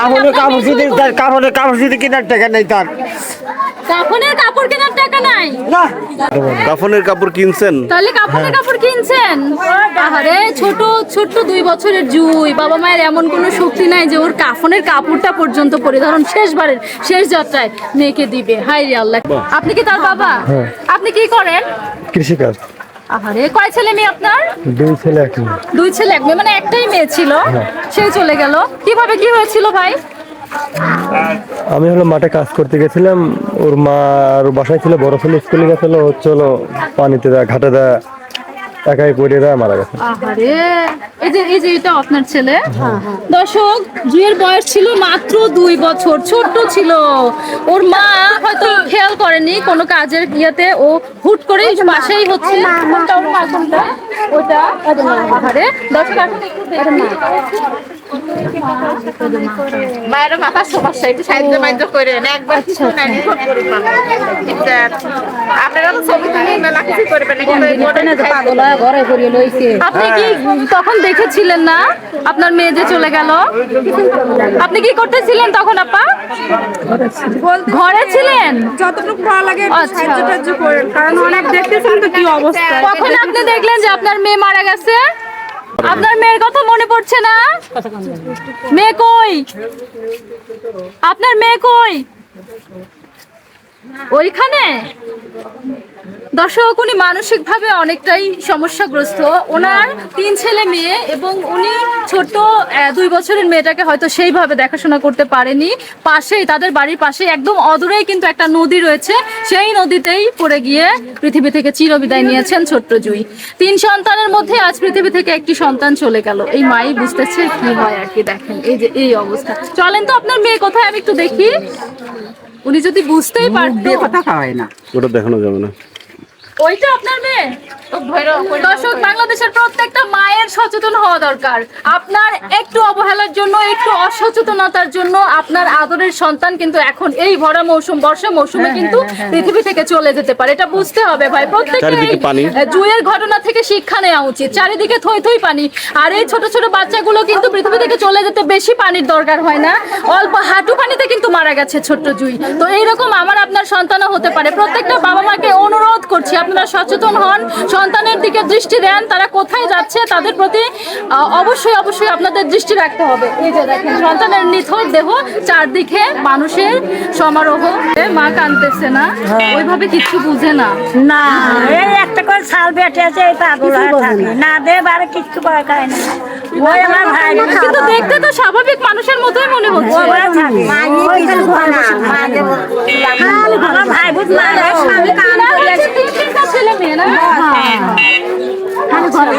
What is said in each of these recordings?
কাপড়ের কাপড় যদি তার কাপড়ের কাপড় যদি কেনার টাকা নেই তার। কাফনের কাপড় কেনার টাকা নাই। না। কাফনের কাপড় কিনছেন? তাহলে কাপড়ের কাপড় কিনছেন? আরে ছোট ছোট্ট দুই বছরের জুই। বাবা মায়ের এমন কোনো শক্তি নাই যে ওর কাফনের কাপড়টা পর্যন্ত পরিধারণ শেষবারের শেষ যাত্রায় মেয়েকে দিবে। হাই রে আল্লাহ। আপনি কি তার বাবা? আপনি কি করেন? কৃষিকাজ। আহারে কয় ছেলে মেয়ে আপনার? দুই ছেলে এক মেয়ে। দুই ছেলে এক মেয়ে মানে একটাই মেয়ে ছিল সে চলে গেল। কীভাবে কি হয়েছিল ভাই? আমি হলো মাঠে কাজ করতে গেছিলাম ওর মা আর বাসায় ছিল বড় ছেলে স্কুলে গেছিল চলো পানিতে দেয় ঘাটে দেয়। একাই পড়ে মারা গেছে। আহারে। এই যে এই যে এটা আপনার ছেলে। দর্শক জুয়ের বয়স ছিল মাত্র দুই বছর ছোট্ট ছিল। ওর মা হয়তো খেয়াল করেনি কোনো কাজের ইয়েতে ও হুট করে পাশেই হচ্ছে? ওটা আহারে। দর্শক এখন একটু মায়ের মাথা সমস্যা একটু সাহায্য মাইন্য করেন একবার কিছু না করুন না আপনারা তো ছবি তুলে কিছু করবেন আপনি কি তখন দেখেছিলেন না আপনার মেয়ে যে চলে গেল? আপনি কি করতেছিলেন তখন আপা? ঘরে ছিলেন? যতটুকু ভালো লাগে আচ্ছা। সাহায্য টাহায্য করেন কারণ অনেক দেখতেছেন তো কি অবস্থা। কখন আপনি দেখলেন যে আপনার মেয়ে মারা গেছে? আপনার মেয়ের কথা মনে পড়ছে না? মেয়ে কই? আপনার মেয়ে কই? ওইখানে? দর্শক উনি মানসিক ভাবে অনেকটাই সমস্যাগ্রস্ত। ওনার তিন ছেলে মেয়ে এবং উনি ছোট দুই বছরের মেয়েটাকে হয়তো সেইভাবে দেখাশোনা করতে পারেনি। পাশেই তাদের বাড়ির পাশে একদম অদূরেই কিন্তু একটা নদী রয়েছে। সেই নদীতেই পড়ে গিয়ে পৃথিবী থেকে চিরবিদায় নিয়েছেন ছোট্ট জুই। তিন সন্তানের মধ্যে আজ পৃথিবী থেকে একটি সন্তান চলে গেল। এই মাই বুঝতেছে কি হয় আর কি দেখেন এই যে এই অবস্থা। চলেন তো আপনার মেয়ে কোথায় আমি একটু দেখি। উনি যদি বুঝতেই পারতেন কথা খাওয়াই না। ওটা দেখানো যাবে না। ওইটা আপনার মেয়ে? দর্শক বাংলাদেশের প্রত্যেকটা মায়ের সচেতন হওয়া দরকার। আপনার একটু অবহেলার জন্য একটু অসচেতনতার জন্য আপনার আদরের সন্তান কিন্তু এখন এই ভরা মৌসুম বর্ষা মৌসুমে কিন্তু পৃথিবী থেকে চলে যেতে পারে। এটা বুঝতে হবে ভাই প্রত্যেকটা জুয়ের ঘটনা থেকে শিক্ষা নেওয়া উচিত। চারিদিকে থই থই পানি। আর এই ছোট ছোট বাচ্চাগুলো কিন্তু পৃথিবী থেকে চলে যেতে বেশি পানির দরকার হয় না। অল্প হাঁটু পানিতে কিন্তু মারা গেছে ছোট্ট জুই। তো এইরকম আমার আপনার সন্তানও হতে পারে। প্রত্যেকটা বাবা মাকে অনুরোধ করছি আপনারা সচেতন হন সন্তানের দিকে দৃষ্টি দেন তারা কোথায় যাচ্ছে তাদের প্রতি অবশ্যই অবশ্যই আপনাদের দৃষ্টি রাখতে হবে এই যে দেখেন সন্তানের নিথর দেহ চারদিকে মানুষের সমারোহ মা কানতেছে না ওইভাবে কিছু বুঝে না না এই একটা করে ছাল বেটে আছে এই পাগল না দে বারে কিচ্ছু করে খায় না ওই আমার ভাই কিন্তু দেখতে তো স্বাভাবিক মানুষের মতোই মনে হচ্ছে আমার ভাই বুঝ না, করে হচ্ছে তিন তিনটা ছেলে মেয়ে না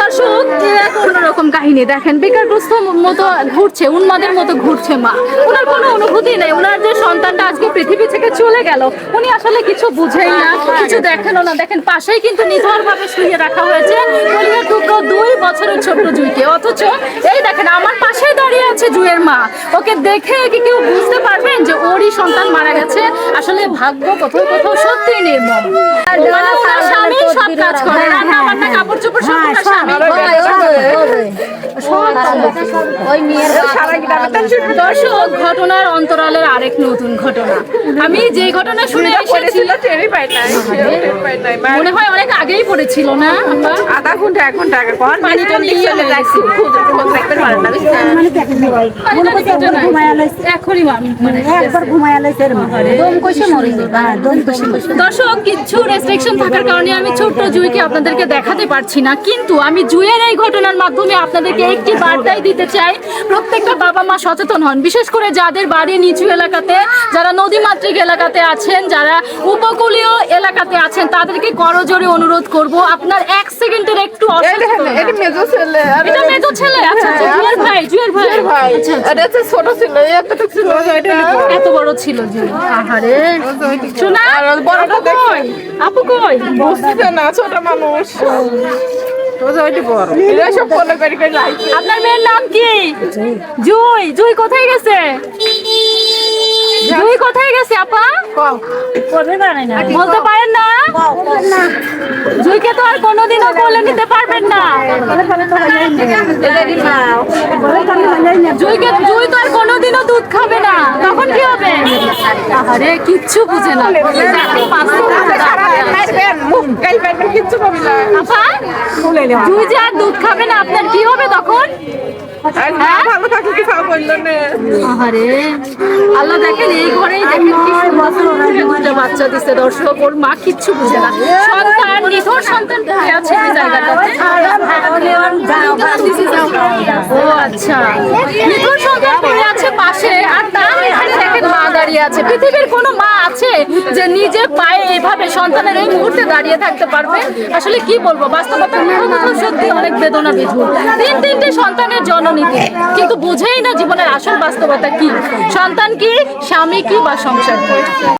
দর্শক এক দেখেন, বেকারগ্রস্ত মতো ঘুরছে, উন্মাদের মতো ঘুরছে মা। ওনার কোনো অনুভূতি নেই, ওনার যে সন্তানটা আজকে পৃথিবী থেকে চলে গেল। উনি আসলে কিছু বুঝেই না কিছু দেখেনও না। দেখেন পাশেই কিন্তু নিথর ভাবে শুয়ে রাখা হয়েছে কলিয়ার টুকরো দুই বছরের ছোট্ট জুইকে। অথচ এই দেখেন আমার পাশেই দাঁড়িয়ে আছে জুয়ের মা। ওকে দেখে কি কেউ বুঝতে পারবেন যে ওরই সন্তান মারা গেছে? আসলে ভাগ্য কোথাও কোথাও সত্যি নির্মম। মানে ওনার স্বামী সব কাজ করে। রান্না বান্না কাপড় চোপড় সব ওনার মেয়ের দর্শক ঘটনার অন্তরালের আরেক নতুন ঘটনা। আমি যে ঘটনা শুনে এসেছি মনে হয় আগেই পড়েছিল না? আধা ঘণ্টা এক ঘণ্টা আগে কখন পানি টানি চলে যাচ্ছি। খুব? এখনই মানে একবার ঘুমায় লাইছে দম কইছে মরে যাবে দম কইছে দর্শক কিছু রেস্ট্রিকশন থাকার কারণে আমি ছোট্ট জুইকে আপনাদেরকে দেখাতে পারছি না। কিন্তু আমি জুয়ের এই ঘটনার মাধ্যমে আপনাদেরকে একটি বার্তাই দিতে চাই। প্রত্যেকটা বাবা মা সচেতন হন। বিশেষ করে যাদের বাড়ি নিচু এলাকাতে যারা নদীমাতৃক এলাকাতে আছেন যারা উপকূলীয় এলাকাতে আছেন তাদেরকে করজোরে অনুরোধ করব আপনার এক সেকেন্ডের একটু এটা মেজো ছেলে এটা মেজো ছেলে আচ্ছা জুয়ের ভাই জুয়ের ভাই। ভাই আচ্ছা। এটা হচ্ছে ছোট ছিল এই ছিল এত বড় ছিল জুই আহারে। শোনা আর বড়টা কই? আপু কই? বুঝতে না ছোট মানুষ। তো ওইটি বড়। এরা সব ফলো করে করে লাইছে আপনার মেয়ের নাম কি? জুই জুই কোথায় গেছে? জুই কোথায় গেছে আপা? বলতে পারেন না। জুইকে তো আর কোনোদিনও কোলে নিতে পারবেন না। জুইকে জুই তো আর কোনোদিনও দুধ খাবে না। তখন কি হবে? আরে, কিচ্ছু বুঝে না। জুই যে আর দুধ খাবে না, আপনার কি হবে তখন? ভালো আল্লাহ দেখেন এই ঘরেই দেখেন কি সুন্দর দুটো বাচ্চা দিচ্ছে দর্শক ওর মা কিচ্ছু বুঝে না। সন্তান নিথর সন্তান আছে এই জায়গাটাতে? ও আচ্ছা সন্তান পড়ে আছে পাশে আর তার এখানে দেখেন মা দাঁড়িয়ে আছে। পৃথিবীর কোনো মা আছে যে নিজে পায়ে এভাবে সন্তানের এই মুহূর্তে দাঁড়িয়ে থাকতে পারবে? আসলে কি বলব? বাস্তবতা সত্যি অনেক বেদনা বিধুর তিন তিনটে সন্তানের জননীতি কিন্তু বুঝেই না জীবনের আসল বাস্তবতা কি? সন্তান কি, স্বামী কি বা সংসার